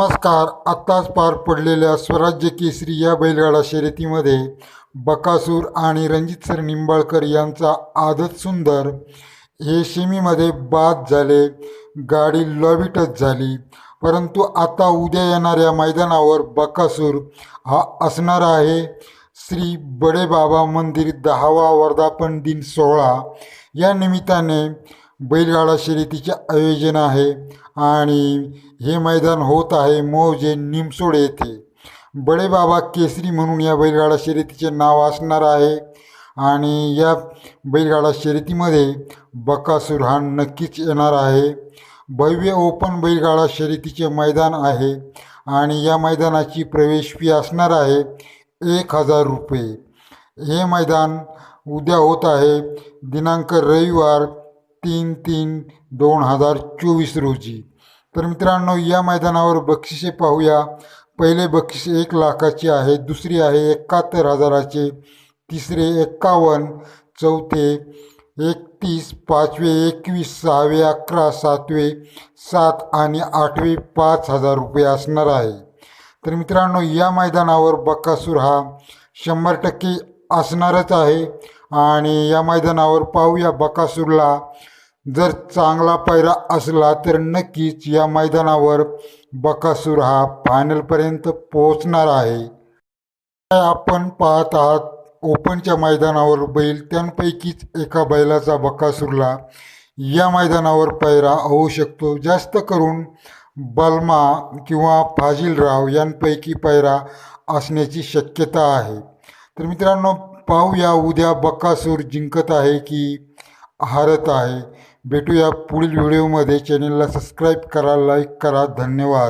नमस्कार. आत्ताच पार पडलेल्या स्वराज्य केसरी या बैलगाडा शर्यतीमध्ये बकासूर आणि रणजित सर निंबाळकर यांचा आदत सुंदर. हे सेमीमध्ये बाद झाले. गाडी लॉबी टच झाली. परंतु आता उद्या येणाऱ्या मैदानावर बकासूर हा असणार आहे. श्री बडे बाबा मंदिर दहावा वर्धापन दिन सोहळा. या निमित्ताने बैलगाडा शर्यतीचे आयोजन आहे आणि हे मैदान होत आहे मौजे निमसोड येथे. बडे बाबा केसरी म्हणून या बैलगाडा शर्यतीचे नाव असणार आहे आणि या बैलगाडा शर्यतीमध्ये बकासूर हा नक्कीच येणार आहे. भव्य ओपन बैलगाडा शर्यतीचे मैदान आहे आणि या मैदानाची प्रवेश फी असणार आहे एक हजार रुपये. हे मैदान उद्या होत आहे. दिनांक रविवार तीन तीन दोन हजार चोवीस रोजी. तर मित्रांनो या मैदानावर बक्षिसे पाहूया. पहिले बक्षीस एक लाखाचे आहे दुसरी आहे एकाहत्तर हजाराचे तिसरे एक्कावन्न चौथे एकतीस पाचवे एकवीस सहावे अकरा सातवे सात आणि आठवे पाच हजार रुपये असणार आहे. तर मित्रांनो या मैदानावर बकासूर हा शंभर टक्के असणारच आहे. आणि या मैदानावर पाहूया बकासूरला जर चांगला पायरा असला तर नक्कीच या मैदानावर बकासूर हा फायनलपर्यंत पोहोचणार आहे. आपण पाहत आहात ओपनच्या मैदानावर बैल त्यांपैकीच एका बैलाचा बकासूरला या मैदानावर पायरा होऊ शकतो. जास्त करून बलमा किंवा फाजिलराव यांपैकी पायरा असण्याची शक्यता आहे. तर मित्रांनो पाहूया उद्या बकासूर जिंकत आहे की हारत आहे. भेटूया पुढील व्हिडिओमध्ये. चॅनलला सबस्क्राईब करा लाईक करा. धन्यवाद.